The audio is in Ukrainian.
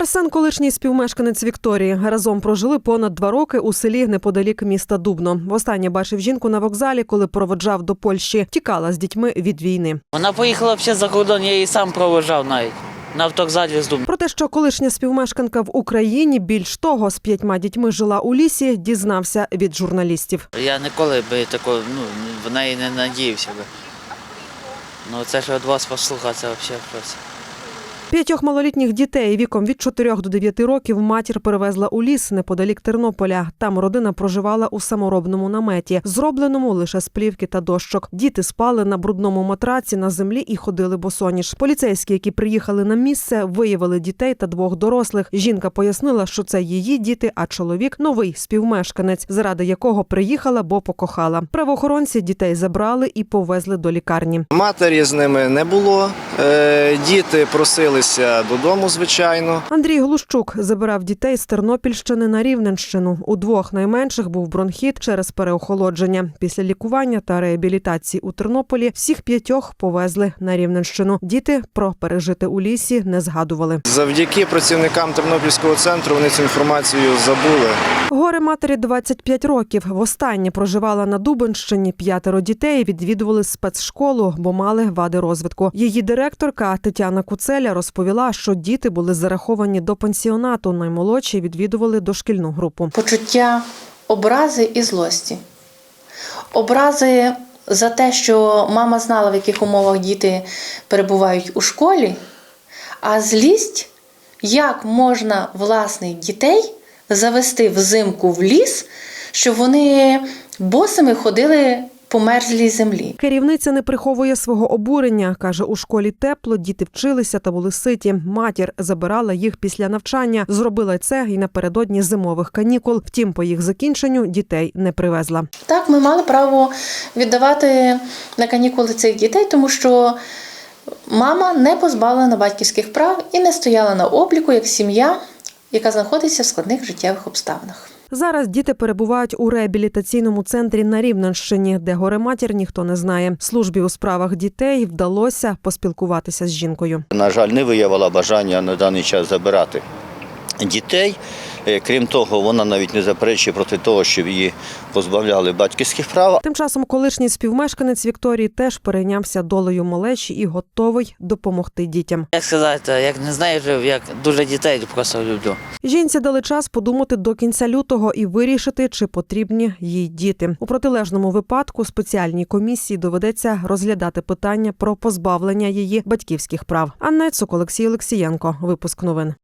Арсен, колишній співмешканець Вікторії, разом прожили понад два роки у селі неподалік міста Дубно. Востаннє бачив жінку на вокзалі, коли проводжав до Польщі. Тікала з дітьми від війни. Вона поїхала взагалі за кордон, я її сам провожав навіть на автовокзалі з Дубна. Про те, що колишня співмешканка в Україні більш того з п'ятьма дітьми жила у лісі, дізнався від журналістів. Я ніколи би такого, ну, в неї не надіявся би. Ну це ж від вас послухати, це взагалі щось. П'ятьох малолітніх дітей віком від 4 до 9 років матір перевезла у ліс неподалік Тернополя. Там родина проживала у саморобному наметі, зробленому лише з плівки та дощок. Діти спали на брудному матраці на землі і ходили босоніж. Поліцейські, які приїхали на місце, виявили дітей та двох дорослих. Жінка пояснила, що це її діти, а чоловік новий співмешканець, заради якого приїхала, бо покохала. Правоохоронці дітей забрали і повезли до лікарні. Матері з ними не було. Е, Діти просилися додому, звичайно. Андрій Глущук забирав дітей з Тернопільщини на Рівненщину. У двох найменших був бронхіт через переохолодження. Після лікування та реабілітації у Тернополі всіх п'ятьох повезли на Рівненщину. Діти про пережити у лісі не згадували. Завдяки працівникам Тернопільського центру вони цю інформацію забули. Горе матері 25 років. Востаннє проживала на Дубенщині. П'ятеро дітей відвідували спецшколу, бо мали вади розвитку. Її директорка Тетяна Куцеля розповіла, що діти були зараховані до пансіонату. Наймолодші відвідували дошкільну групу. почуття образи і злості. Образи за те, що мама знала, в яких умовах діти перебувають у школі, а злість, як можна власних дітей завести взимку в ліс, щоб вони босими ходили по мерзлій землі. Керівниця не приховує свого обурення. каже, у школі тепло, діти вчилися та були ситі. Матір забирала їх після навчання. Зробила це і напередодні зимових канікул. Втім, по їх закінченню дітей не привезла. Так, ми мали право віддавати на канікули цих дітей, тому що мама не позбавлена батьківських прав і не стояла на обліку як сім'я, яка знаходиться в складних життєвих обставинах. Зараз діти перебувають у реабілітаційному центрі на Рівненщині, де горе матір ніхто не знає. Службі у справах дітей вдалося поспілкуватися з жінкою. на жаль, не виявила бажання на даний час забирати дітей. Е, Крім того, вона навіть не заперечує проти того, щоб її позбавляли батьківських прав. Тим часом колишній співмешканець Вікторії теж перейнявся долею малечі і готовий допомогти дітям. Як сказати, як не знаю, як дуже дітей просто люблю. Жінці дали час подумати до кінця лютого і вирішити, чи потрібні їй діти. У протилежному випадку спеціальній комісії доведеться розглядати питання про позбавлення її батьківських прав. Анна Цук, Олексій Олексієнко. Випуск новин.